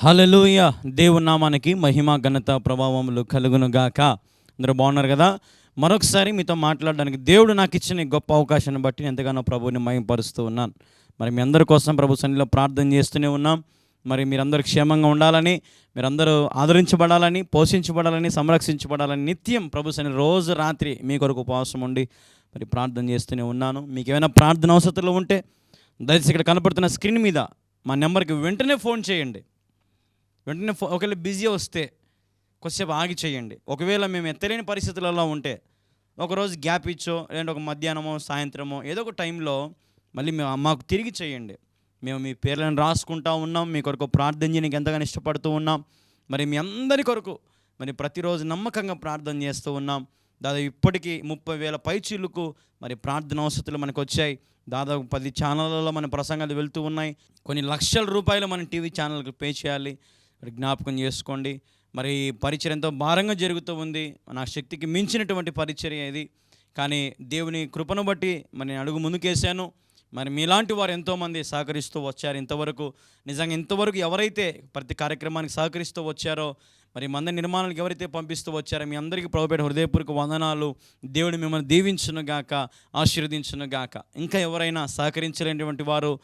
హల్లెలూయ. దేవునామానికి మహిమ ఘనత ప్రభావములు కలుగును గాక అందరూ బాగున్నారు కదా? మరొకసారి మీతో మాట్లాడడానికి దేవుడు నాకు ఇచ్చిన గొప్ప అవకాశాన్ని బట్టి నేను ఎంతగానో ప్రభువుని మయంపరుస్తూ ఉన్నాను. మరి మీ అందరి కోసం ప్రభు సన్నిలో ప్రార్థన చేస్తూనే ఉన్నాం. మరి మీరందరూ క్షేమంగా ఉండాలని మీరందరూ ఆదరించబడాలని పోషించబడాలని సంరక్షించబడాలని నిత్యం ప్రభు సన్ని రోజు రాత్రి మీ కొరకు ఉపవాసం ఉండి మరి ప్రార్థన చేస్తూనే ఉన్నాను. మీకు ఏమైనా ప్రార్థన అవసరాలు ఉంటే దయచేసి ఇక్కడ కనపడుతున్న స్క్రీన్ మీద మా నెంబర్కి వెంటనే ఫోన్ చేయండి. వెంటనే ఫో ఒకవేళ బిజీ వస్తే కొద్దిసేపు ఆగి చేయండి. ఒకవేళ మేము ఎత్తలేని పరిస్థితులలో ఉంటే ఒకరోజు గ్యాప్ ఇచ్చో లేదంటే ఒక మధ్యాహ్నమో సాయంత్రమో ఏదో ఒక టైంలో మళ్ళీ మేము మాకు తిరిగి చేయండి. మేము మీ పేర్లను రాసుకుంటా ఉన్నాం మీ కొరకు ప్రార్థన చేయడానికి ఎంతగానో ఇష్టపడుతూ ఉన్నాం. మరి మీ అందరి కొరకు మరి ప్రతిరోజు నమ్మకంగా ప్రార్థన చేస్తూ ఉన్నాం. దాదాపు ఇప్పటికీ ముప్పై వేల పైచీలకు మరి ప్రార్థన అవసరాలు మనకు వచ్చాయి. దాదాపు పది ఛానళ్ళలో మన ప్రసంగాలు వెళ్తూ ఉన్నాయి. కొన్ని లక్షల రూపాయలు మనం టీవీ ఛానల్కి పే చేయాలి. మరి జ్ఞాపకం చేసుకోండి. మరి ఈ పరిచయం ఎంతో భారంగా జరుగుతూ ఉంది. నా శక్తికి మించినటువంటి పరిచర్య ఇది. కానీ దేవుని కృపను బట్టి మరి నేను అడుగు ముందుకేశాను. మరి మీలాంటి వారు ఎంతోమంది సహకరిస్తూ వచ్చారు. ఇంతవరకు నిజంగా ఇంతవరకు ఎవరైతే ప్రతి కార్యక్రమానికి సహకరిస్తూ వచ్చారో మరి మంద నిర్మాణాలకు ఎవరైతే పంపిస్తూ వచ్చారో మీ అందరికీ ప్రభుపేట హృదయపూర్వక వందనాలు. దేవుడు మిమ్మల్ని దీవించును గాక ఆశీర్వదించును గాక. ఇంకా ఎవరైనా సహకరించలేనటువంటి వారు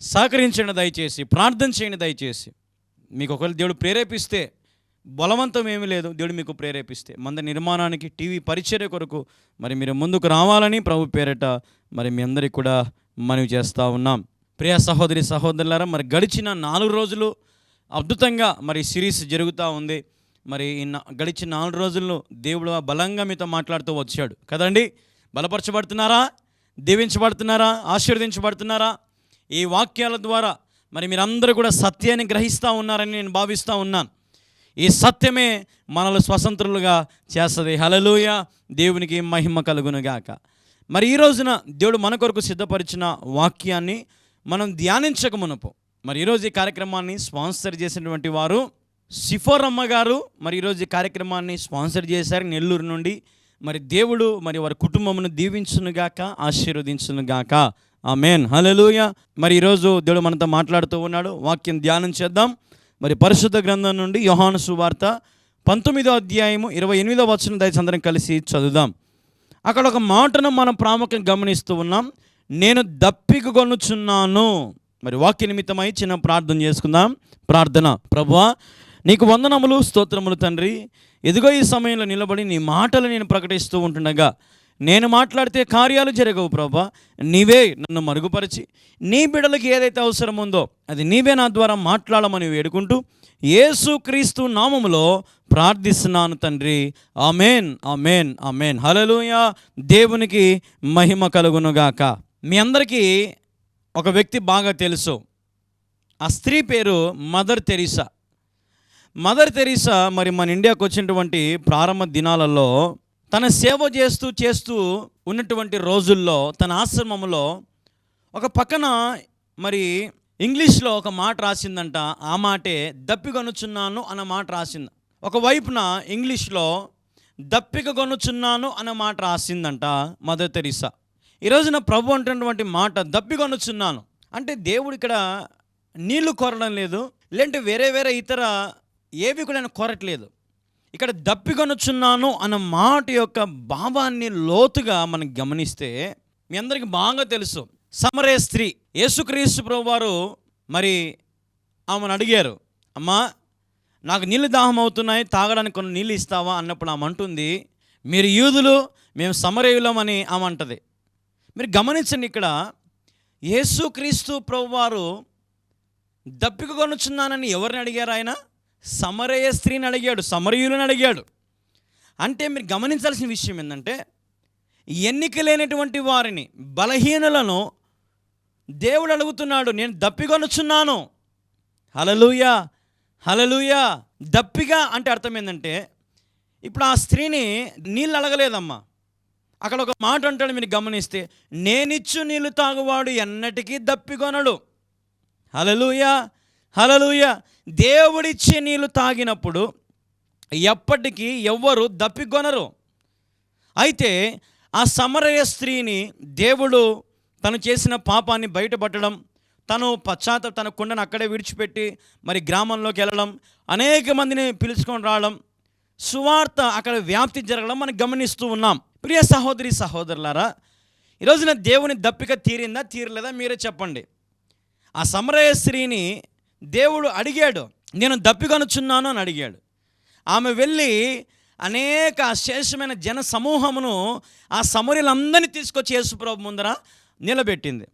సహకరించండి దయచేసి ప్రార్థన చేయండి దయచేసి. మీకు ఒకవేళ దేవుడు ప్రేరేపిస్తే బలవంతం ఏమీ లేదు. దేవుడు మీకు ప్రేరేపిస్తే. మంద నిర్మాణానికి టీవీ పరిచర్య కొరకు మరి మీరు ముందుకు రావాలని ప్రభు పేరట మరి మీ అందరికీ కూడా మనవి చేస్తూ ఉన్నాం. ప్రియ సహోదరి సహోదరులారా మరి గడిచిన నాలుగు రోజులు అద్భుతంగా మరి సిరీస్ జరుగుతూ ఉంది. మరి ఈ గడిచిన నాలుగు రోజుల్లో దేవుడు బలంగా మీతో మాట్లాడుతూ వచ్చాడు. కదండి? బలపరచబడుతున్నారా? దీవించబడుతున్నారా? ఆశీర్వదించబడుతున్నారా? ఈ వాక్యాల ద్వారా మరి మీరందరూ కూడా సత్యాన్ని గ్రహిస్తూ ఉన్నారని నేను భావిస్తూ ఉన్నాను. ఈ సత్యమే మనల్ని స్వతంత్రులుగా చేస్తుంది. హలలోయ దేవునికి మహిమ కలుగునుగాక. మరి ఈ రోజున దేవుడు మన కొరకు సిద్ధపరిచిన వాక్యాన్ని మనం ధ్యానించక మునుపు మరి ఈరోజు ఈ కార్యక్రమాన్ని స్పాన్సర్ చేసినటువంటి వారు సిఫోరమ్మ గారు. మరి ఈరోజు ఈ కార్యక్రమాన్ని స్పాన్సర్ చేశారు నెల్లూరు నుండి. మరి దేవుడు మరి వారి కుటుంబమును దీవించునుగాక ఆశీర్వదించునుగాక. ఆ మేన్ హల్లెలూయా. మరి ఈరోజు దేవుడు మనతో మాట్లాడుతూ ఉన్నాడు. వాక్యం ధ్యానం చేద్దాం. మరి పరిశుద్ధ గ్రంథం నుండి యోహాను సువార్త పంతొమ్మిదో అధ్యాయము ఇరవై ఎనిమిదో వచ్చిన దయచేసి అందరం కలిసి చదువుదాం. అక్కడ ఒక మాటను మనం ప్రాముఖ్యం గమనిస్తూ ఉన్నాం. నేను దప్పికొనుచున్నాను మరి వాక్య నిమిత్తమై చిన్న ప్రార్థన చేసుకుందాం. ప్రార్థన. ప్రభువా నీకు వందనములు స్తోత్రములు తండ్రి. ఎదుగో ఈ సమయంలో నిలబడి నీ మాటలు నేను ప్రకటిస్తూ ఉంటుండగా నేను మాట్లాడితే కార్యాలు జరగవు ప్రభా. నీవే నన్ను మరుగుపరిచి నీ బిడలకి ఏదైతే అవసరం ఉందో అది నీవే నా ద్వారా మాట్లాడమని వేడుకుంటూ ఏసు క్రీస్తు నామములో ప్రార్థిస్తున్నాను తండ్రి. Amen amen amen. హలలుయ దేవునికి మహిమ కలుగునుగాక. మీ అందరికీ ఒక వ్యక్తి బాగా తెలుసు. ఆ స్త్రీ పేరు మదర్ తెరీసా. మదర్ తెరీసా మరి మన ఇండియాకు వచ్చినటువంటి ప్రారంభ దినాలలో తన సేవ చేస్తూ చేస్తూ ఉన్నటువంటి రోజుల్లో తన ఆశ్రమంలో ఒక పక్కన మరి ఇంగ్లీష్లో ఒక మాట రాసిందంట. ఆ మాటే దప్పికొనుచున్నాను అన్న మాట రాసింది. ఒకవైపున ఇంగ్లీష్లో దప్పిక కొనుచున్నాను అన్న మాట రాసిందంట మదర్ తెరిసా. ఈ రోజున ప్రభు అంటున్నటువంటి మాట దప్పికొనుచున్నాను అంటే దేవుడు ఇక్కడ నీళ్ళు కొరడం లేదు లేదంటే వేరే వేరే ఇతర ఏవి కూడా ఆయన కోరట్లేదు. ఇక్కడ దప్పికొనుచున్నాను అన్న మాట యొక్క భావాన్ని లోతుగా మనం గమనిస్తే మీ అందరికీ బాగా తెలుసు. సమరే స్త్రీ యేసుక్రీస్తు ప్రభు వారు మరి ఆమెను అడిగారు అమ్మా నాకు నీళ్ళు దాహం అవుతున్నాయి తాగడానికి కొన్ని నీళ్ళు ఇస్తావా? అన్నప్పుడు ఆమె అంటుంది మీరు యూదులు మేము సమరేయులం అని ఆమె అంటది. మీరు గమనించండి ఇక్కడ యేసుక్రీస్తు ప్రభు వారు దప్పిక కొనుచున్నానని ఎవరిని అడిగారు ఆయన? సమరయ స్త్రీని అడిగాడు సమరయులను అడిగాడు. అంటే మీరు గమనించాల్సిన విషయం ఏంటంటే ఎన్నిక లేనటువంటి వారిని బలహీనులను దేవుడు అడుగుతున్నాడు నేను దప్పికొనుచున్నాను. హలలుయా హలలుయా దప్పిగా అంటే అర్థం ఏంటంటే ఇప్పుడు ఆ స్త్రీని నీళ్ళు అడగలేదమ్మా. అక్కడ ఒక మాట అంటాడు మీరు గమనిస్తే నేనిచ్చు నీళ్ళు తాగువాడు ఎన్నటికీ దప్పికొనడు. హలలుయా హలలుయ దేవుడిచ్చే నీళ్ళు తాగినప్పుడు ఎప్పటికీ ఎవ్వరు దప్పికొనరు. అయితే ఆ సమరయ స్త్రీని దేవుడు తను చేసిన పాపాన్ని బయటపట్టడం తను పశ్చాత్త తన కుండను అక్కడే విడిచిపెట్టి మరి గ్రామంలోకి వెళ్ళడం అనేక మందిని పిలుచుకొని రావడం సువార్త అక్కడ వ్యాప్తి జరగడం మనం గమనిస్తూ ఉన్నాం. ప్రియ సహోదరి సహోదరులారా ఈరోజున దేవుని దప్పిక తీరిందా తీరలేదా మీరే చెప్పండి. ఆ సమరయ స్త్రీని దేవుడు అడిగాడు నేను దప్పికొనుచున్నాను అని అడిగాడు. ఆమె వెళ్ళి అనేక అశేషమైన జన సమూహమును ఆ సమరులందరినీ తీసుకొచ్చి యేసుప్రభు ముందర నిలబెట్టింది.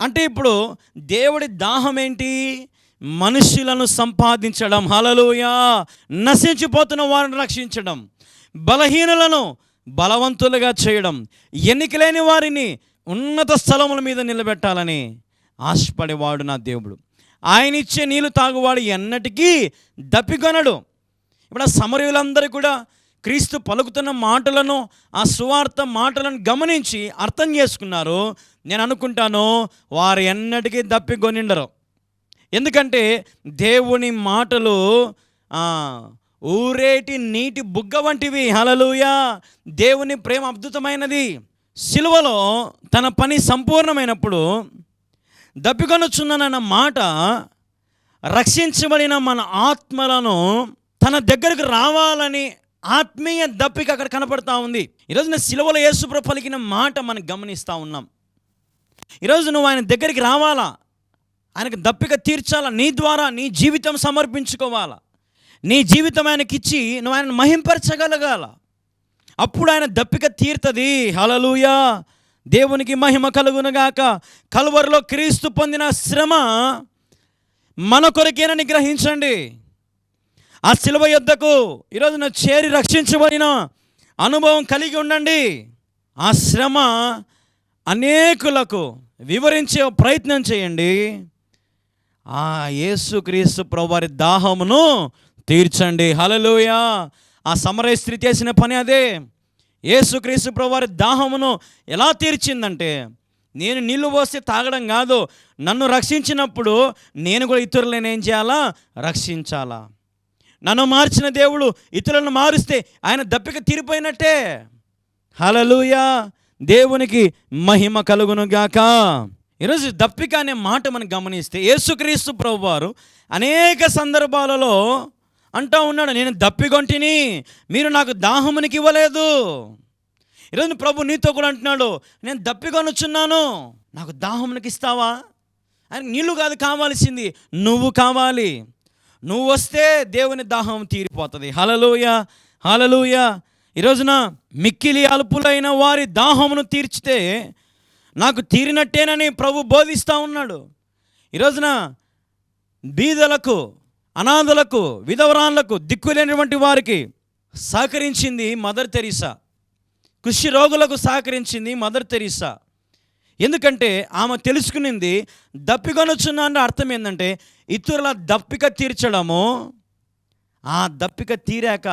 అంటే ఇప్పుడు దేవుడి దాహం ఏంటి మనుషులను సంపాదించడం. హలలుయా నశించిపోతున్న వారిని రక్షించడం. బలహీనులను బలవంతులుగా చేయడం. ఎన్నికలేని వారిని ఉన్నత స్థలముల మీద నిలబెట్టాలని ఆశపడేవాడు నా దేవుడు. ఆయన ఇచ్చే నీళ్ళు తాగువాడు ఎన్నటికీ దప్పికొనడు. ఇప్పుడు ఆ సమరయులందరూ కూడా క్రీస్తు పలుకుతున్న మాటలను ఆ సువార్త మాటలను గమనించి అర్థం చేసుకున్నారు. నేను అనుకుంటాను వారు ఎన్నటికీ దప్పికొనిండరు. ఎందుకంటే దేవుని మాటలు ఊరేటి నీటి బుగ్గ వంటివి. హలలుయా దేవుని ప్రేమ అద్భుతమైనది. సిలువలో తన పని సంపూర్ణమైనప్పుడు దప్పికొనుచున్నానన్న మాట రక్షించబడిన మన ఆత్మలను తన దగ్గరకు రావాలని ఆత్మీయ దప్పిక అక్కడ కనపడతా ఉంది. ఈరోజు సిలువలో యేసుప్ర పలికిన మాట మనం గమనిస్తూ ఉన్నాం. ఈరోజు నువ్వు ఆయన దగ్గరికి రావాలా? ఆయనకు దప్పిక తీర్చాలా? నీ ద్వారా నీ జీవితం సమర్పించుకోవాలా? నీ జీవితం ఆయనకి ఇచ్చి నువ్వు ఆయన మహింపరచగలగాల? అప్పుడు ఆయన దప్పిక తీరుతుంది. హలలుయా దేవునికి మహిమ కలుగునుగాక. కలువరిలో క్రీస్తు పొందిన శ్రమ మన కొరకేనని గ్రహించండి. ఆ శిలువ యుద్ధకు ఈరోజున చేరి రక్షించబడిన అనుభవం కలిగి ఉండండి. ఆ శ్రమ అనేకులకు వివరించే ప్రయత్నం చేయండి. ఆ యేసుక్రీస్తు ప్రభువారి దాహమును తీర్చండి. హలలోయ ఆ సమరయ స్త్రీ చేసిన పని అదే. యేసుక్రీస్తు ప్రభువారి దాహమును ఎలా తీర్చిందంటే నేను నీళ్ళు పోస్తే తాగడం కాదు నన్ను రక్షించినప్పుడు నేను కూడా ఇతరులను ఏం చేయాలా? రక్షించాలా? నన్ను మార్చిన దేవుడు ఇతరులను మారుస్తే ఆయన దప్పిక తీరిపోయినట్టే. హలలుయా దేవునికి మహిమ కలుగును గాక. ఈరోజు దప్పిక అనే మాట మనం గమనిస్తే యేసుక్రీస్తు ప్రభు వారు అనేక సందర్భాలలో అంటూ ఉన్నాడు నేను దప్పికొంటిని మీరు నాకు దాహమునికి ఇవ్వలేదు ఈరోజు ప్రభు నీతో కూడా అంటున్నాడు నేను దప్పికొనుచున్నాను నాకు దాహంకి ఇస్తావా అని నీళ్ళు కాదు కావాల్సింది నువ్వు కావాలి. నువ్వు వస్తే దేవుని దాహం తీరిపోతుంది. హలలోయ హలలోయ ఈరోజున మిక్కిలి అల్పులైన వారి దాహమును తీర్చితే నాకు తీరినట్టేనని ప్రభు బోధిస్తూ ఉన్నాడు. ఈరోజున బీదలకు అనాథలకు విధవరాన్లకు దిక్కులేనటువంటి వారికి సహకరించింది మదర్ తెరీసా. కృషి రోగులకు సహకరించింది మదర్ తెరీసా. ఎందుకంటే ఆమె తెలుసుకునింది దప్పికొనొచ్చున్న అర్థం ఏంటంటే ఇతరుల దప్పిక తీర్చడము ఆ దప్పిక తీరాక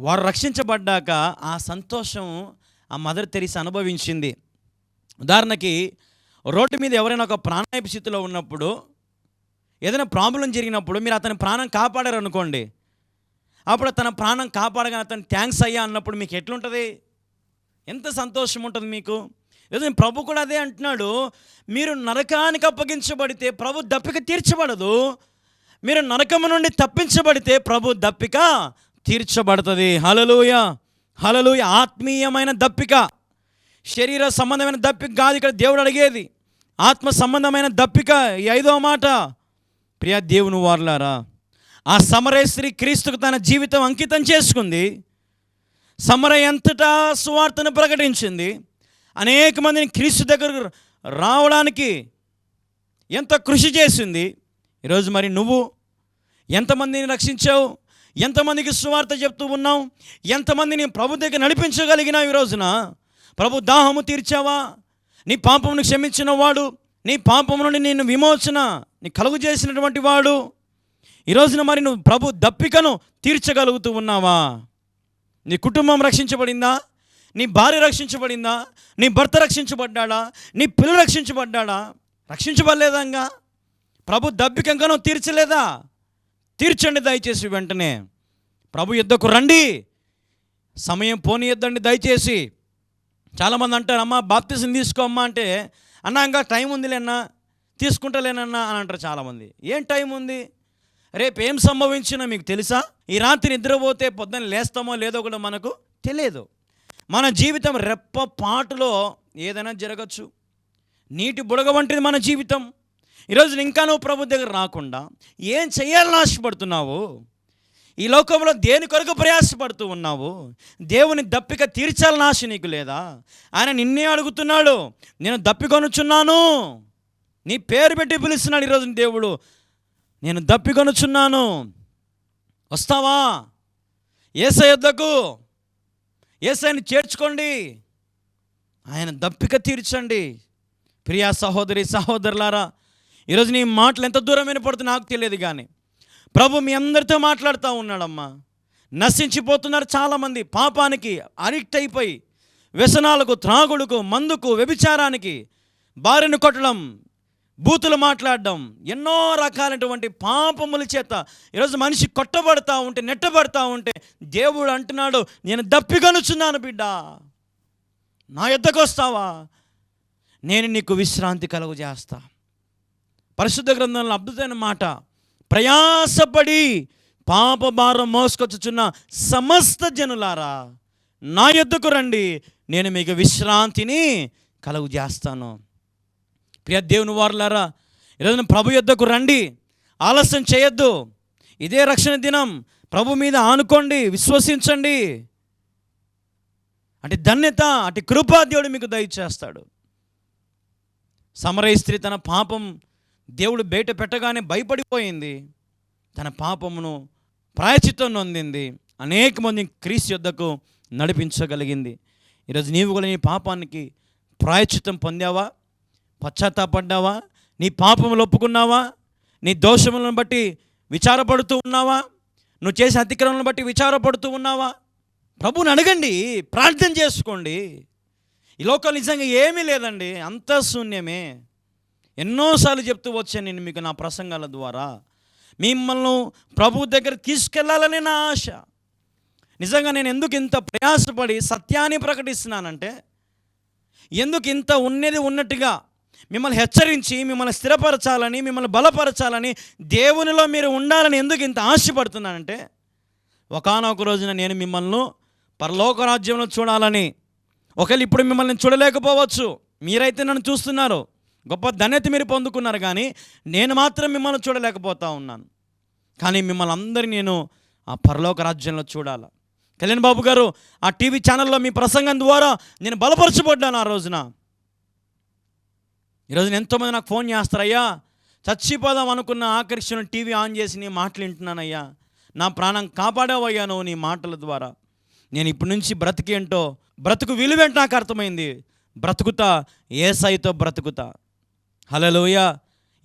వారు రక్షించబడ్డాక ఆ సంతోషం ఆ మదర్ తెరీసా అనుభవించింది. ఉదాహరణకి రోడ్డు మీద ఎవరైనా ఒక ప్రాణాయపు స్థితిలో ఉన్నప్పుడు ఏదైనా ప్రాబ్లం జరిగినప్పుడు మీరు అతని ప్రాణం కాపాడారు అనుకోండి అప్పుడు తన ప్రాణం కాపాడగానే అతను థ్యాంక్స్ అయ్యా అన్నప్పుడు మీకు ఎట్లుంటుంది? ఎంత సంతోషం ఉంటుంది మీకు? ఏదో ప్రభు కూడా అదే అంటున్నాడు. మీరు నరకానికి అప్పగించబడితే ప్రభు దప్పిక తీర్చబడదు. మీరు నరకము నుండి తప్పించబడితే ప్రభు దప్పిక తీర్చబడుతుంది. హలలుయ హలలుయ ఆత్మీయమైన దప్పిక. శరీర సంబంధమైన దప్పిక కాదు ఇక్కడ దేవుడు అడిగేది. ఆత్మ సంబంధమైన దప్పిక. ఈ ఐదో మాట. ప్రియ దేవుని వార్లారా ఆ సమరేశ్వరి క్రీస్తుకు తన జీవితం అంకితం చేసుకుంది. సమర ఎంతటా సువార్తను ప్రకటించింది. అనేక మందిని క్రీస్తు దగ్గర రావడానికి ఎంత కృషి చేసింది. ఈరోజు మరి నువ్వు ఎంతమందిని రక్షించావు? ఎంతమందికి సువార్త చెప్తూ ఉన్నావు? ఎంతమందిని ప్రభు దగ్గర నడిపించగలిగినావు ఈ రోజున? ప్రభు దాహము తీర్చావా? నీ పాపమును క్షమించిన వాడు నీ పాపము నుండి నేను విమోచన నీ కలుగు చేసినటువంటి వాడు. ఈ రోజున మరి నువ్వు ప్రభు దప్పికను తీర్చగలుగుతూ ఉన్నావా? నీ కుటుంబం రక్షించబడిందా? నీ భార్య రక్షించబడిందా? నీ భర్త రక్షించబడ్డాడా? నీ పిల్లలు రక్షించబడ్డాడా? రక్షించబడలేదంగా? ప్రభు దబ్బికంగా తీర్చలేదా? తీర్చండి దయచేసి వెంటనే. ప్రభు యుద్ధకు రండి. సమయం పోనీయద్దండి దయచేసి. చాలామంది అంటారు అమ్మ బాప్తిజం తీసుకో అమ్మా అంటే అన్నా ఇంకా టైం ఉందిలే అన్న తీసుకుంటలేనన్నా అని అంటారు చాలామంది. ఏం టైం ఉంది? రేపు ఏం సంభవించినా మీకు తెలుసా? ఈ రాత్రి నిద్రపోతే పొద్దున్న లేస్తామో లేదో కూడా మనకు తెలియదు. మన జీవితం రెప్ప పాటులో ఏదైనా జరగచ్చు. నీటి బుడగ వంటిది మన జీవితం. ఈరోజు ఇంకా నువ్వు ప్రభు దగ్గర రాకుండా ఏం చేయాలని ఆశపడుతున్నావు? ఈ లోకంలో దేని కొరకు ప్రయాసపడుతూ ఉన్నావు? దేవుని దప్పిక తీర్చాలని ఆశ నీకు లేదా? ఆయన నిన్నే అడుగుతున్నాడు నేను దప్పికొనుచున్నాను. నీ పేరు పెట్టి పిలుస్తున్నాడు ఈరోజు దేవుడు. నేను దప్పికొనుచున్నాను వస్తావా? ఏసై యుద్ధకు ఏసైని చేర్చుకోండి. ఆయన దప్పిక తీర్చండి. ప్రియా సహోదరి సహోదరులారా ఈరోజు నీ మాటలు ఎంత దూరం వినపడుతుందో నాకు తెలియదు కానీ ప్రభు మీ అందరితో మాట్లాడుతూ ఉన్నాడమ్మా. నశించిపోతున్నారు చాలామంది. పాపానికి అడిక్ట్ అయిపోయి వ్యసనాలకు త్రాగుడుకు మందుకు వ్యభిచారానికి భార్యను కొట్టడం బూతులు మాట్లాడడం ఎన్నో రకాలైనటువంటి పాపముల చేత ఈరోజు మనిషి కొట్టబడతా ఉంటే నెట్టబడతా ఉంటే దేవుడు అంటున్నాడు నేను దప్పిగనుచున్నాను బిడ్డ. నా ఎద్దకు వస్తావా? నేను నీకు విశ్రాంతి కలుగు చేస్తా పరిశుద్ధ గ్రంథంలో అద్భుతమైన మాట. ప్రయాసపడి పాప భారం మోసుకొచ్చుచున్న సమస్త జనులారా నా ఎద్దుకు రండి. నేను మీకు విశ్రాంతిని కలుగు చేస్తాను ప్రియ దేవుని వారులారా ఈరోజు ప్రభు యొద్దకు రండి ఆలస్యం చేయొద్దు. ఇదే రక్షణ దినం. ప్రభు మీద ఆనుకోండి విశ్వసించండి. అటు ధన్యత అటు కృపా దేవుడు మీకు దయచేస్తాడు. సమరయ స్త్రీ తన పాపం దేవుడు బయట పెట్టగానే భయపడిపోయింది. తన పాపమును ప్రాయచిత్వం నొందింది. అనేక మంది క్రీస్తు యుద్ధకు నడిపించగలిగింది. ఈరోజు నీవు కూడా నీ పాపానికి ప్రాయచిత్తం పొందావా? పశ్చాత్తాపడ్డావా? నీ పాపములు ఒప్పుకున్నావా? నీ దోషములను బట్టి విచారపడుతూ ఉన్నావా? నువ్వు చేసే అతిక్రమలను బట్టి విచారపడుతూ ఉన్నావా? ప్రభుని అడగండి ప్రార్థన చేసుకోండి. ఈ లోకం నిజంగా ఏమీ లేదండి అంత శూన్యమే. ఎన్నోసార్లు చెప్తూ వచ్చాను నేను మీకు నా ప్రసంగాల ద్వారా. మిమ్మల్ని ప్రభు దగ్గర తీసుకెళ్ళాలని నా ఆశ. నిజంగా నేను ఎందుకు ఇంత ప్రయాసపడి సత్యాన్ని ప్రకటిస్తున్నానంటే ఎందుకు ఇంత ఉన్నది ఉన్నట్టుగా మిమ్మల్ని హెచ్చరించి మిమ్మల్ని స్థిరపరచాలని మిమ్మల్ని బలపరచాలని దేవునిలో మీరు ఉండాలని ఎందుకు ఇంత ఆశపడుతున్నానంటే ఒకనొక రోజున నేను మిమ్మల్ని పరలోక రాజ్యంలో చూడాలని. ఒకవేళ ఇప్పుడు మిమ్మల్ని చూడలేకపోవచ్చు. మీరైతే నన్ను చూస్తున్నారు. గొప్ప ధన్యత మీరు పొందుకున్నారు కానీ నేను మాత్రం మిమ్మల్ని చూడలేకపోతా ఉన్నాను. కానీ మిమ్మల్ని అందరినీ నేను ఆ పరలోక రాజ్యంలో చూడాలి. కళ్యాణ్ బాబు గారు ఆ టీవీ ఛానల్లో మీ ప్రసంగం ద్వారా నేను బలపరచబడ్డాను ఆ రోజున. ఈరోజు ఎంతోమంది నాకు ఫోన్ చేస్తారయ్యా చచ్చిపోదాం అనుకున్న ఆకర్షణ టీవీ ఆన్ చేసి నీ మాటలు వింటున్నానయ్యా. నా ప్రాణం కాపాడావయ్యా నువ్వు నీ మాటల ద్వారా. నేను ఇప్పటి నుంచి బ్రతికేంటో బ్రతుకు విలువేంటో నాకు అర్థమైంది. బ్రతుకుతా ఏసైతో బ్రతుకుతా. హలోయ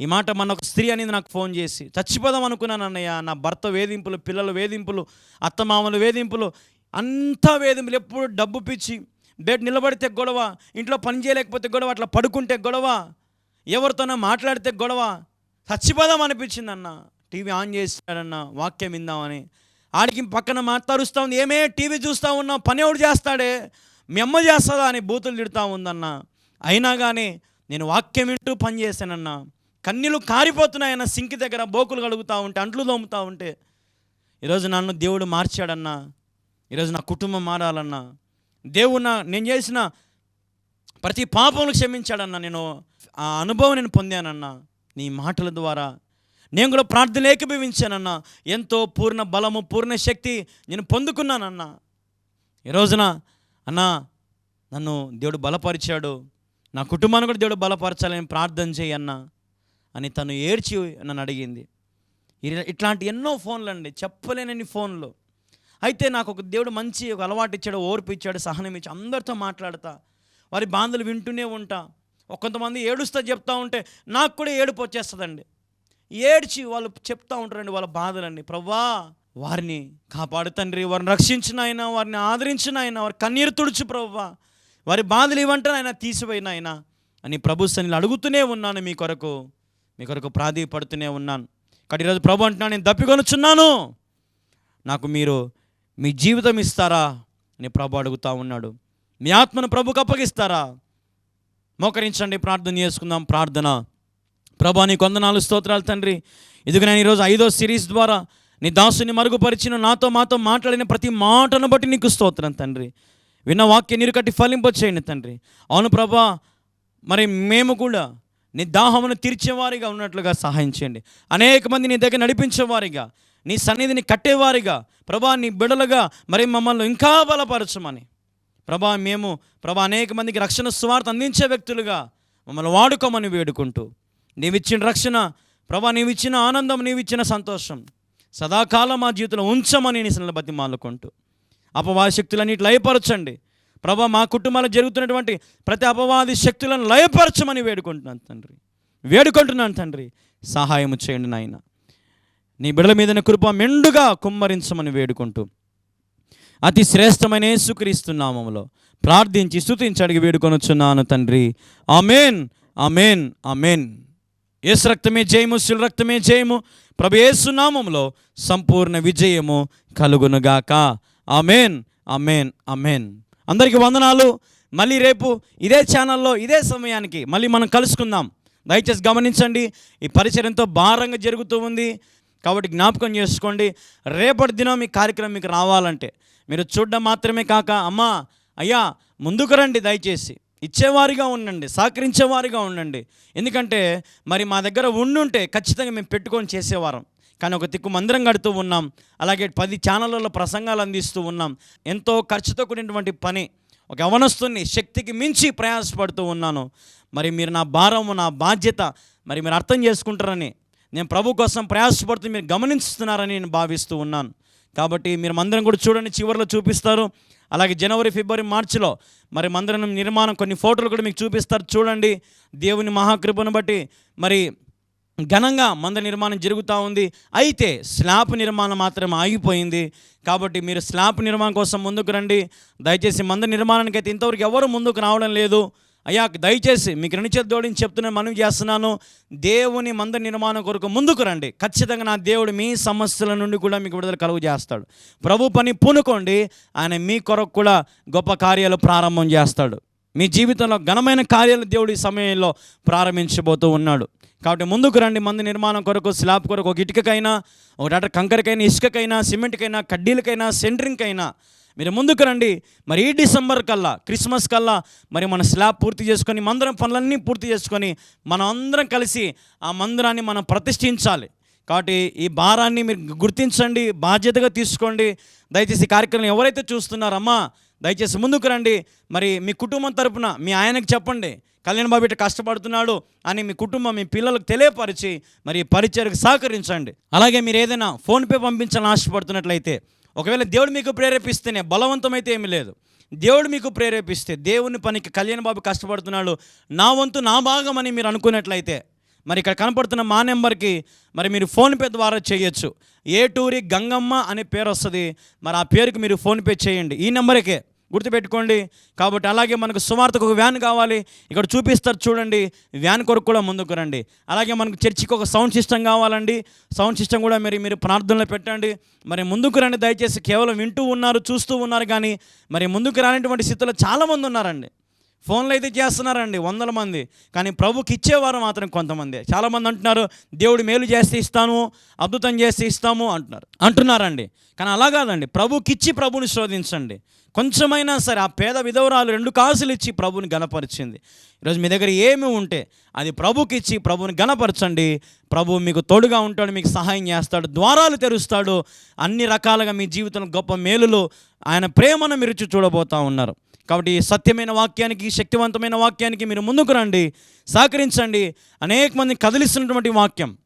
ఈ మాట మన ఒక స్త్రీ అనేది నాకు ఫోన్ చేసి చచ్చిపోదాం అనుకున్నాను అన్నయ్య నా భర్త వేధింపులు పిల్లల వేధింపులు అత్తమామల వేధింపులు అంతా వేధింపులు ఎప్పుడు డబ్బు పిచ్చి బెడ్ నిలబడితే గొడవ ఇంట్లో పని చేయలేకపోతే గొడవ అట్లా పడుకుంటే గొడవ ఎవరితోనో మాట్లాడితే గొడవ. చచ్చిపోదాం అనిపించింది అన్న టీవీ ఆన్ చేస్తాడన్న వాక్యం విందామని. ఆడికి పక్కన మాట్లాడుస్తూ ఉంది. ఏమే టీవీ చూస్తూ ఉన్నావు పని ఎవడు చేస్తాడే? మీ అమ్మ చేస్తుందా అని బూతులు తిడుతూ ఉందన్న. అయినా కానీ నేను వాక్యం వింటూ పని చేశానన్న. కన్నీలు కారిపోతున్నాయన్న సింక్ దగ్గర బోకులు కడుగుతూ ఉంటే అంట్లు తోముతూ ఉంటే. ఈరోజు నన్ను దేవుడు మార్చాడన్నా. ఈరోజు నా కుటుంబం మారాలన్నా. దేవుడు నేను చేసిన ప్రతి పాపములు క్షమించాడన్నా నేను ఆ అనుభవం నేను పొందానన్న నీ మాటల ద్వారా. నేను కూడా ప్రార్థన ఏకీభవించానన్న. ఎంతో పూర్ణ బలము పూర్ణ శక్తి నేను పొందుకున్నానన్న. ఈ రోజున అన్నా నన్ను దేవుడు బలపరిచాడు. నా కుటుంబాన్ని కూడా దేవుడు బలపరచాలని ప్రార్థన చేయన్నా అని తను ఏడ్చి నన్ను అడిగింది. ఇట్లాంటి ఎన్నో ఫోన్లు అండి చెప్పలేనని ఫోన్లు. అయితే నాకు ఒక దేవుడు మంచి ఒక అలవాటు ఇచ్చాడు ఓర్పు ఇచ్చాడు సహనం ఇచ్చి అందరితో మాట్లాడతా. వారి బాధలు వింటూనే ఉంటా. కొంతమంది ఏడుస్తా చెప్తా ఉంటే నాకు కూడా ఏడుపు వచ్చేస్తుందండి. ఏడ్చి వాళ్ళు చెప్తా ఉంటారండి వాళ్ళ బాధలన్నీ. ప్రవ్వా వారిని కాపాడు తండ్రి. వారిని రక్షించిన ఆయన వారిని ఆదరించిన ఆయన వారి కన్నీరు తుడుచు ప్రవ్వా. వారి బాధలు ఇవ్వంటే ఆయన తీసిపోయిన ఆయన అని ప్రభు సన్నిలు అడుగుతూనే ఉన్నాను మీ కొరకు. మీ కొరకు ప్రాధీపడుతూనే ఉన్నాను. కాబట్టి ఈరోజు ప్రభు అంటున్నాను నేను దప్పికొనుచున్నాను. నాకు మీరు మీ జీవితం ఇస్తారా అని ప్రభు అడుగుతా ఉన్నాడు. మీ ఆత్మను ప్రభుకు అప్పగిస్తారా? మోకరించండి ప్రార్థన చేసుకుందాం ప్రార్థన. ప్రభా నీ కొందనాలు స్తోత్రాలు తండ్రి. ఇదిగో నేను ఈరోజు ఐదో సిరీస్ ద్వారా నీ దాసుని మరుగుపరిచిన నాతో మాతో మాట్లాడిన ప్రతి మాటను బట్టి నీకు స్తోత్రం తండ్రి. విన్న వాక్య నీరు కట్టి ఫలింపచేయండి తండ్రి. అవును ప్రభా మరి మేము కూడా నీ దాహమును తీర్చేవారిగా ఉన్నట్లుగా సహాయం చేయండి. అనేక మంది నీ దగ్గర నడిపించేవారిగా. నీ సన్నిధిని కట్టేవారిగా ప్రభా నీ బిడలుగా మరి మమ్మల్ని ఇంకా బలపరచమని. ప్రభా మేము ప్రభా అనేక మందికి రక్షణ స్వార్థ అందించే వ్యక్తులుగా మమ్మల్ని వాడుకోమని వేడుకుంటూ నీవిచ్చిన రక్షణ ప్రభా నీవిచ్చిన ఆనందం నీవిచ్చిన సంతోషం సదాకాలం మా జీవితంలో ఉంచమని నీ బతి మాలుకుంటూ. అపవాది శక్తులన్నిటి లయపరచండి. ప్రభా మా కుటుంబాలు జరుగుతున్నటువంటి ప్రతి అపవాది శక్తులను లయపరచమని వేడుకుంటున్నాను తండ్రి. వేడుకుంటున్నాను తండ్రి. సహాయం చేయండి నాయన. నీ బిడల మీదన కృప మెండుగా కుమ్మరించమని వేడుకుంటూ అతి శ్రేష్టమైన యేసుక్రీస్తు ప్రార్థించి స్తుతించి అడిగి వేడుకొనొచ్చున్నాను తండ్రి. Amen amen amen. యేసు రక్తమే జయము శిల్ రక్తమే జయము. ప్రభు ఏసునామంలో సంపూర్ణ విజయము కలుగునుగాక. Amen amen amen. అందరికీ వందనాలు. మళ్ళీ రేపు ఇదే ఛానల్లో ఇదే సమయానికి మళ్ళీ మనం కలుసుకుందాం. దయచేసి గమనించండి. ఈ పరిచయంతో భారంగా జరుగుతూ ఉంది. కాబట్టి జ్ఞాపకం చేసుకోండి రేపటి దినం మీ కార్యక్రమం మీకు రావాలంటే. మీరు చూడడం మాత్రమే కాక అమ్మా అయ్యా ముందుకు రండి దయచేసి. ఇచ్చేవారిగా ఉండండి సహకరించేవారిగా ఉండండి. ఎందుకంటే మరి మా దగ్గర ఉండుంటే ఖచ్చితంగా మేము పెట్టుకొని చేసేవారం. కానీ ఒక తిక్కు మందిరం కడుతూ ఉన్నాం అలాగే పది ఛానళ్ళలో ప్రసంగాలు అందిస్తూ ఉన్నాం. ఎంతో ఖర్చుతో కూడినటువంటి పని ఒక యవనస్తుని శక్తికి మించి ప్రయాసపడుతూ ఉన్నాను. మరి మీరు నా భారము నా బాధ్యత మరి మీరు అర్థం చేసుకుంటారని నేను ప్రభు కోసం ప్రయాసపడుతూ మీరు గమనిస్తున్నారని నేను భావిస్తూ ఉన్నాను. కాబట్టి మీరు మందిరం కూడా చూడండి చివరిలో చూపిస్తారు. అలాగే జనవరి ఫిబ్రవరి మార్చిలో మరి మందిరం నిర్మాణం కొన్ని ఫోటోలు కూడా మీకు చూపిస్తారు. చూడండి దేవుని మహాకృపను బట్టి మరి ఘనంగా మంద నిర్మాణం జరుగుతూ ఉంది. అయితే స్లాబ్ నిర్మాణం మాత్రం ఆగిపోయింది. కాబట్టి మీరు స్లాబ్ నిర్మాణం కోసం ముందుకు రండి. దయచేసి మంద నిర్మాణానికి అయితే ఇంతవరకు ఎవరు ముందుకు రావడం లేదు. అయ్యా దయచేసి మీకు రెండు చేతి జోడించి చెప్తున్నాను మనం చేస్తున్నాను. దేవుని మంద నిర్మాణం కొరకు ముందుకు రండి. ఖచ్చితంగా నా దేవుడు మీ సమస్యల నుండి కూడా మీకు విడుదల కలుగు చేస్తాడు. ప్రభు పని పూనుకోండి ఆయన మీ కొరకు కూడా గొప్ప కార్యాలు ప్రారంభం చేస్తాడు. మీ జీవితంలో ఘనమైన కార్యాలు దేవుడు ఈ సమయంలో ప్రారంభించబోతూ ఉన్నాడు. కాబట్టి ముందుకు రండి మంది నిర్మాణం కొరకు స్లాబ్ కొరకు ఒక ఇటుకకైనా ఒక డాక్టర్ కంకరకైనా ఇసుకకైనా సిమెంట్కైనా కడ్డీలకైనా సెంటరింగ్కైనా మీరు ముందుకు రండి. మరి ఈ డిసెంబర్ కల్లా క్రిస్మస్ కల్లా మరి మన స్లాబ్ పూర్తి చేసుకొని మందిరం పనులన్నీ పూర్తి చేసుకొని మనం అందరం కలిసి ఆ మందిరాన్ని మనం ప్రతిష్ఠించాలి. కాబట్టి ఈ భారాన్ని మీరు గుర్తించండి బాధ్యతగా తీసుకోండి. దయచేసి ఈ కార్యక్రమం ఎవరైతే చూస్తున్నారమ్మా దయచేసి ముందుకు రండి. మరి మీ కుటుంబం తరపున మీ ఆయనకు చెప్పండి. కళ్యాణ్ బాబు ఇట్లా కష్టపడుతున్నాడు అని మీ కుటుంబం మీ పిల్లలకు తెలియపరిచి మరి పరిచయకు సహకరించండి. అలాగే మీరు ఏదైనా ఫోన్పే పంపించాలని ఆశపడుతున్నట్లయితే ఒకవేళ దేవుడు మీకు ప్రేరేపిస్తేనే బలవంతమైతే ఏమీ లేదు. దేవుడు మీకు ప్రేరేపిస్తే దేవుని పనికి కళ్యాణ్ బాబు కష్టపడుతున్నాడు నా వంతు నా భాగం అని మీరు అనుకున్నట్లయితే మరి ఇక్కడ కనపడుతున్న మా నెంబర్కి మరి మీరు ఫోన్పే ద్వారా చేయొచ్చు. ఏటూరి గంగమ్మ అనే పేరు వస్తుంది. మరి ఆ పేరుకి మీరు ఫోన్పే చేయండి. ఈ నెంబర్కే. గుర్తుపెట్టుకోండి. కాబట్టి అలాగే మనకు సుమార్తకు ఒక వ్యాన్ కావాలి. ఇక్కడ చూపిస్తారు చూడండి. వ్యాన్ కొరకు కూడా ముందుకు రండి. అలాగే మనకు చర్చికి ఒక సౌండ్ సిస్టమ్ కావాలండి. సౌండ్ సిస్టమ్ కూడా మరి మీరు ప్రార్థనలో పెట్టండి. మరి ముందుకు రండి దయచేసి. కేవలం వింటూ ఉన్నారు చూస్తూ ఉన్నారు కానీ మరి ముందుకు రానటువంటి స్థితిలో చాలామంది ఉన్నారండి. ఫోన్లో అయితే చేస్తున్నారండి వందల మంది. కానీ ప్రభుకి ఇచ్చేవారు మాత్రం కొంతమంది. చాలామంది అంటున్నారు దేవుడు మేలు చేస్తే ఇస్తాను అద్భుతం చేస్తే ఇస్తాము అంటున్నారు. అంటున్నారండి. కానీ అలా కాదండి. ప్రభుకిచ్చి ప్రభుని శోధించండి. కొంచెమైనా సరే ఆ పేద విధవరాలు రెండు కాసులు ఇచ్చి ప్రభుని గణపరిచింది. ఈరోజు మీ దగ్గర ఏమి ఉంటే అది ప్రభుకి ఇచ్చి ప్రభుని గణపరచండి. ప్రభు మీకు తోడుగా ఉంటాడు మీకు సహాయం చేస్తాడు ద్వారాలు తెరుస్తాడు. అన్ని రకాలుగా మీ జీవితంలో గొప్ప మేలులు ఆయన ప్రేమను మీరు చూడబోతూ చూడబోతా ఉన్నారు. కాబట్టి ఈ సత్యమైన వాక్యానికి శక్తివంతమైన వాక్యానికి మీరు ముందుకు రండి సహకరించండి. అనేక మంది కదిలిస్తున్నటువంటి వాక్యం.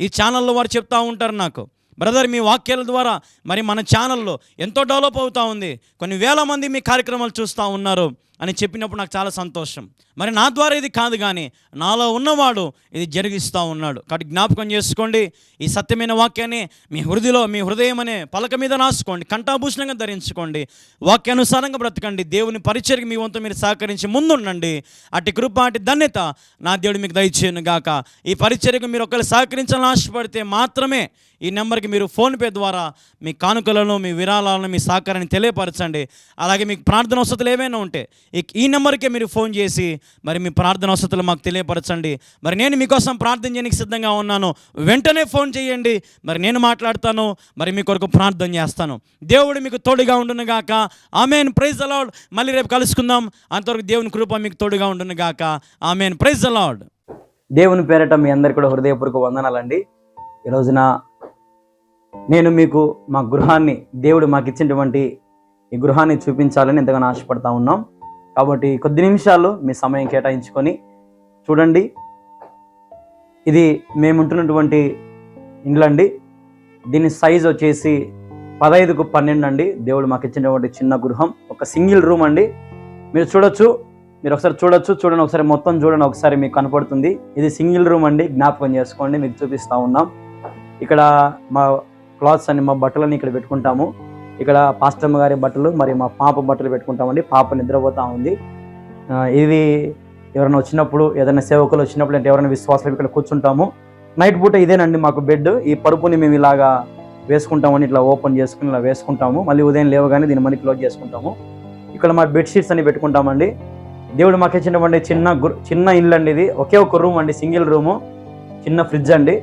ఈ ఛానల్లో వారు చెప్తూ ఉంటారు నాకు. బ్రదర్ మీ వాక్యాల ద్వారా మరి మన ఛానల్లో ఎంతో డెవలప్ అవుతూ ఉంది. కొన్ని వేల మంది మీ కార్యక్రమాలు చూస్తూ ఉన్నారు. అని చెప్పినప్పుడు నాకు చాలా సంతోషం. మరి నా ద్వారా ఇది కాదు కానీ నాలో ఉన్నవాడు ఇది జరిగిస్తూ ఉన్నాడు. కాబట్టి జ్ఞాపకం చేసుకోండి ఈ సత్యమైన వాక్యాన్ని మీ హృదయలో మీ హృదయం అనే పలక మీద రాసుకోండి కంఠాభూషణంగా ధరించుకోండి. వాక్యానుసారంగా బ్రతకండి దేవుని పరిచయకి మీ వంతు మీరు సహకరించి ముందుండండి. అటు కృప అటు ధన్యత నా దేవుడు మీకు దయచేయను గాక. ఈ పరిచర్యకు మీరు ఒకరు సహకరించాలని ఆశపడితే మాత్రమే ఈ నెంబర్కి మీరు ఫోన్పే ద్వారా మీ కానుకలను మీ విరాళాలను మీ సహకారాన్ని తెలియపరచండి. అలాగే మీకు ప్రార్థన వసతులు ఏమైనా ఉంటే ఈ- ఈ నెంబర్కే మీరు ఫోన్ చేసి మరి మీ ప్రార్థన వసతులు మాకు తెలియపరచండి. మరి నేను మీకోసం ప్రార్థన చేయడానికి సిద్ధంగా ఉన్నాను. వెంటనే ఫోన్ చేయండి. మరి నేను మాట్లాడతాను. మరి మీ కొరకు ప్రార్థన చేస్తాను. దేవుడు మీకు తోడుగా ఉండును గాక. ఆమెన్. ప్రైజ్ అలాడ్ మళ్ళీ రేపు కలుసుకుందాం. అంతవరకు దేవుని కృప మీకు తోడుగా ఉండును గాక. ఆమెన్. ప్రైజ్ అలాడ్ దేవుని పేరట మీ అందరికీ కూడా హృదయపూర్వక వందనాలండి. ఈ రోజున నేను మీకు మా గృహాన్ని దేవుడు మాకు ఇచ్చినటువంటి ఈ గృహాన్ని చూపించాలని ఎంతగానో ఆశపడతా ఉన్నాం. కాబట్టి కొద్ది నిమిషాలు మీ సమయం కేటాయించుకొని చూడండి. ఇది మేము ఉంటున్నటువంటి ఇండ్లు అండి. దీని సైజ్ వచ్చేసి పదహైదుకు పన్నెండు అండి. దేవుడు మాకు ఇచ్చినటువంటి చిన్న గృహం. ఒక సింగిల్ రూమ్ అండి. మీరు చూడొచ్చు మీరు ఒకసారి చూడొచ్చు చూడండి ఒకసారి మొత్తం చూడండి ఒకసారి మీకు కనపడుతుంది. ఇది సింగిల్ రూమ్ అండి. జ్ఞాపకం చేసుకోండి మీకు చూపిస్తూ ఉన్నాం. ఇక్కడ మా క్లాత్స్ అన్ని మా బట్టలని ఇక్కడ పెట్టుకుంటాము. ఇక్కడ పాస్టమ్మ గారి బట్టలు మరి మా పాప బట్టలు పెట్టుకుంటామండి. పాప నిద్రపోతా ఉంది. ఇది ఎవరైనా వచ్చినప్పుడు ఏదైనా సేవకులు వచ్చినప్పుడు అంటే ఎవరైనా విశ్వాసాలు ఇక్కడ కూర్చుంటాము. నైట్ పూట ఇదేనండి మాకు బెడ్. ఈ పరుపుని మేము ఇలాగా వేసుకుంటామని ఇట్లా ఓపెన్ చేసుకుని ఇలా వేసుకుంటాము. మళ్ళీ ఉదయం లేవగానే దీన్ని మనీ క్లోజ్ చేసుకుంటాము. ఇక్కడ మా బెడ్షీట్స్ అని పెట్టుకుంటామండి. దేవుడు మాకు ఇచ్చినటువంటి చిన్న చిన్న ఇల్లు అండి ఇది. ఒకే ఒక రూమ్ అండి సింగిల్ రూము. చిన్న ఫ్రిడ్జ్ అండి.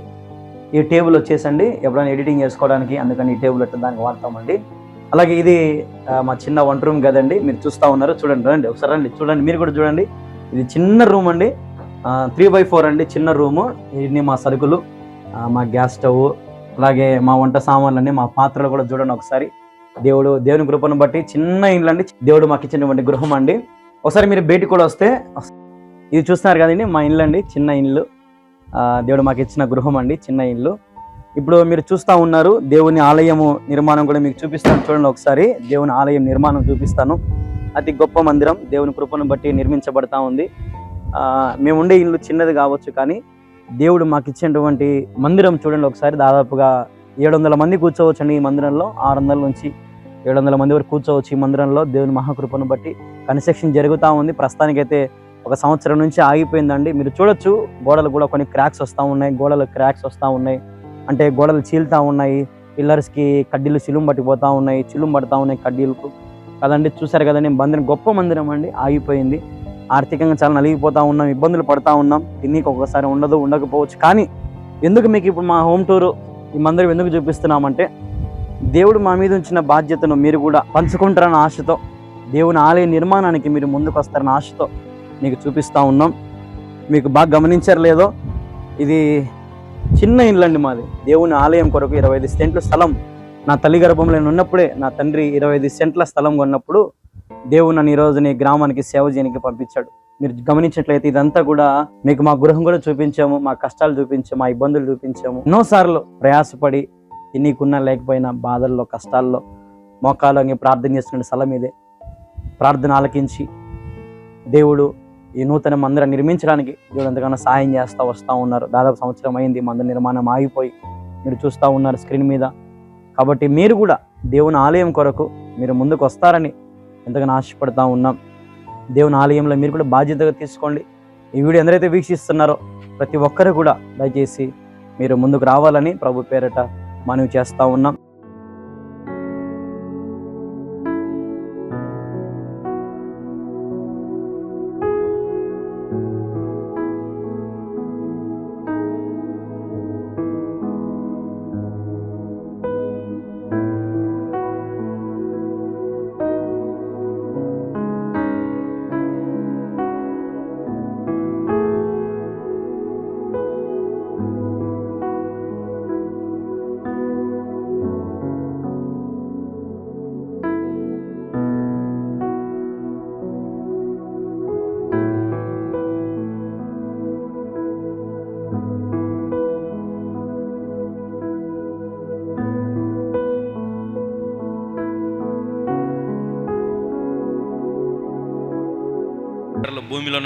ఈ టేబుల్ వచ్చేసండి. ఎప్పుడైనా ఎడిటింగ్ చేసుకోవడానికి అందుకని ఈ టేబుల్ అట్లా దానికి వాడతామండి. అలాగే ఇది మా చిన్న వంట రూమ్ కదండి మీరు చూస్తూ ఉన్నారు. చూడండి రండి ఒకసారి రండి చూడండి మీరు కూడా చూడండి. ఇది చిన్న రూమ్ అండి. త్రీ బై ఫోర్ అండి చిన్న రూము. ఇన్ని మా సరుకులు మా గ్యాస్ స్టవ్ అలాగే మా వంట సామాన్లన్నీ మా పాత్రలు కూడా చూడండి ఒకసారి. దేవుడు దేవుని కృపను బట్టి చిన్న ఇల్లు అండి. దేవుడు మాకు ఇచ్చినటువంటి గృహం అండి. ఒకసారి మీరు బయటికి కూడా వస్తే ఇది చూస్తున్నారు కదండి మా ఇల్లు అండి చిన్న ఇల్లు దేవుడు మాకు ఇచ్చిన గృహం అండి చిన్న ఇల్లు ఇప్పుడు మీరు చూస్తూ ఉన్నారు దేవుని ఆలయము నిర్మాణం కూడా మీకు చూపిస్తాను. చూడండి ఒకసారి దేవుని ఆలయం నిర్మాణం చూపిస్తాను. అతి గొప్ప మందిరం దేవుని కృపను బట్టి నిర్మించబడతా ఉంది. మేము ఉండే ఇల్లు చిన్నది కావచ్చు కానీ దేవుడు మాకు ఇచ్చినటువంటి మందిరం చూడండి ఒకసారి. దాదాపుగా ఏడు వందల మంది కూర్చోవచ్చండి ఈ మందిరంలో. ఆరు వందల నుంచి ఏడు వందల మంది వరకు కూర్చోవచ్చు ఈ మందిరంలో. దేవుని మహాకృపను బట్టి కన్స్ట్రక్షన్ జరుగుతూ ఉంది. ప్రస్తుతానికైతే ఒక సంవత్సరం నుంచి ఆగిపోయిందండి. మీరు చూడొచ్చు గోడలు కూడా కొన్ని క్రాక్స్ వస్తూ ఉన్నాయి. గోడలు క్రాక్స్ వస్తూ ఉన్నాయి. అంటే గోడలు చీలుతా ఉన్నాయి పిల్లర్స్కి కడ్డీలు చిలుం పట్టిపోతూ ఉన్నాయి చిలుం పడతా ఉన్నాయి కడ్డీలకు. కదండి చూసారు కదండి మందిరం గొప్ప మందిరం అండి ఆగిపోయింది. ఆర్థికంగా చాలా నలిగిపోతా ఉన్నాం ఇబ్బందులు పడతా ఉన్నాం తిన్నీకి ఒక్కసారి ఉండదు ఉండకపోవచ్చు. కానీ ఎందుకు మీకు ఇప్పుడు మా హోమ్ టూరు ఈ మందిరం ఎందుకు చూపిస్తున్నామంటే దేవుడు మా మీద ఉంచిన బాధ్యతను మీరు కూడా పంచుకుంటారన్న ఆశతో దేవుని ఆలయ నిర్మాణానికి మీరు ముందుకు వస్తారన్న ఆశతో మీకు చూపిస్తూ ఉన్నాం. మీకు బాగా గమనించారు లేదో ఇది చిన్న ఇల్లు అండి మాది. దేవుని ఆలయం కొరకు ఇరవై ఐదు సెంట్ల స్థలం. నా తల్లి గర్భంలో నేను ఉన్నప్పుడే నా తండ్రి ఇరవై ఐదు సెంట్ల స్థలం కొన్నప్పుడు దేవుడు నన్ను ఈ రోజుని గ్రామానికి సేవ చేయడానికి పంపించాడు. మీరు గమనించినట్లయితే ఇదంతా కూడా మీకు మా గృహం కూడా చూపించాము మా కష్టాలు చూపించాము మా ఇబ్బందులు చూపించాము. ఎన్నోసార్లు ప్రయాసపడి తినీకున్నా లేకపోయినా బాధల్లో కష్టాల్లో మోకాలు ప్రార్థన చేస్తున్న స్థలం ఇదే. ప్రార్థన ఆలకించి దేవుడు ఈ నూతన మందిరం నిర్మించడానికి దేవుడు ఎంతగానో సహాయం చేస్తూ వస్తూ ఉన్నారు. దాదాపు సంవత్సరం అయింది మందిర నిర్మాణం ఆగిపోయి మీరు చూస్తూ ఉన్నారు స్క్రీన్ మీద. కాబట్టి మీరు కూడా దేవుని ఆలయం కొరకు మీరు ముందుకు వస్తారని ఎంతగానో ఆశపడతా ఉన్నాం. దేవుని ఆలయంలో మీరు కూడా బాధ్యతగా తీసుకోండి. ఈ వీడియో ఎందరైతే వీక్షిస్తున్నారో ప్రతి ఒక్కరు కూడా దయచేసి మీరు ముందుకు రావాలని ప్రభు పేరట మనవి చేస్తూ ఉన్నాం.